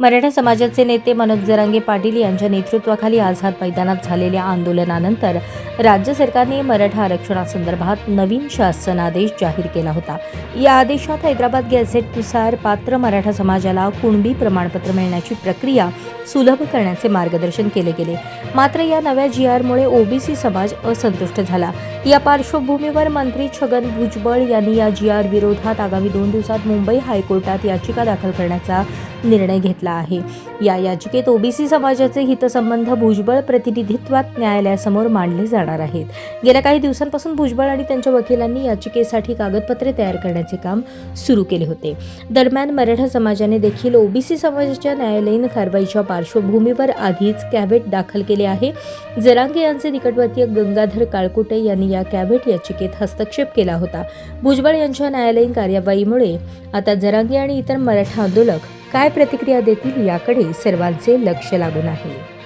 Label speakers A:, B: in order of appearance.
A: मराठा समाजाचे नेते मनोज जरांगे पाटील यांच्या नेतृत्वाखाली आझाद मैदानात झालेल्या आंदोलनानंतर राज्य सरकारने मराठा आरक्षणासंदर्भात नवीन शासनादेश जाहीर केला होता. या आदेशात हैदराबाद गॅझेटनुसार पात्र मराठा समाजाला कुणबी प्रमाणपत्र मिळण्याची प्रक्रिया सुलभ करण्याचे मार्गदर्शन केले गेले. मात्र या नव्या जी आरमुळे ओबीसी समाज असंतुष्ट झाला. या पार्श्वभूमीवर मंत्री छगन भुजबळ यांनी या जी आर विरोधात आगामी दोन दिवसात मुंबई हायकोर्टात याचिका दाखल करण्याचा निर्णय घेतला आहे. या याचिकेत ओबीसी समाजाचे हितसंबंध भुजबळ प्रतिनिधित्वात न्यायालयासमोर मांडले जाणार आहेत. गेल्या काही दिवसांपासून भुजबळ आणि त्यांच्या वकिलांनी याचिकेसाठी कागदपत्रे तयार करण्याचे काम सुरू केले होते. दरम्यान मराठा समाजाने देखील ओबीसी समाजाच्या न्यायालयीन कारवाईच्या पार्श्वभूमीवर आधीच कॅव्हेट दाखल केले आहे. जरांगे यांचे निकटवर्तीय गंगाधर काळकुटे यांनी या कॅव्हेट याचिकेत हस्तक्षेप केला होता. भुजबळ यांच्या न्यायालयीन कार्यवाहीमुळे आता जरांगे आणि इतर मराठा आंदोलक काय प्रतिक्रिया देतील याकडे सर्वांचे लक्ष लागून आहे.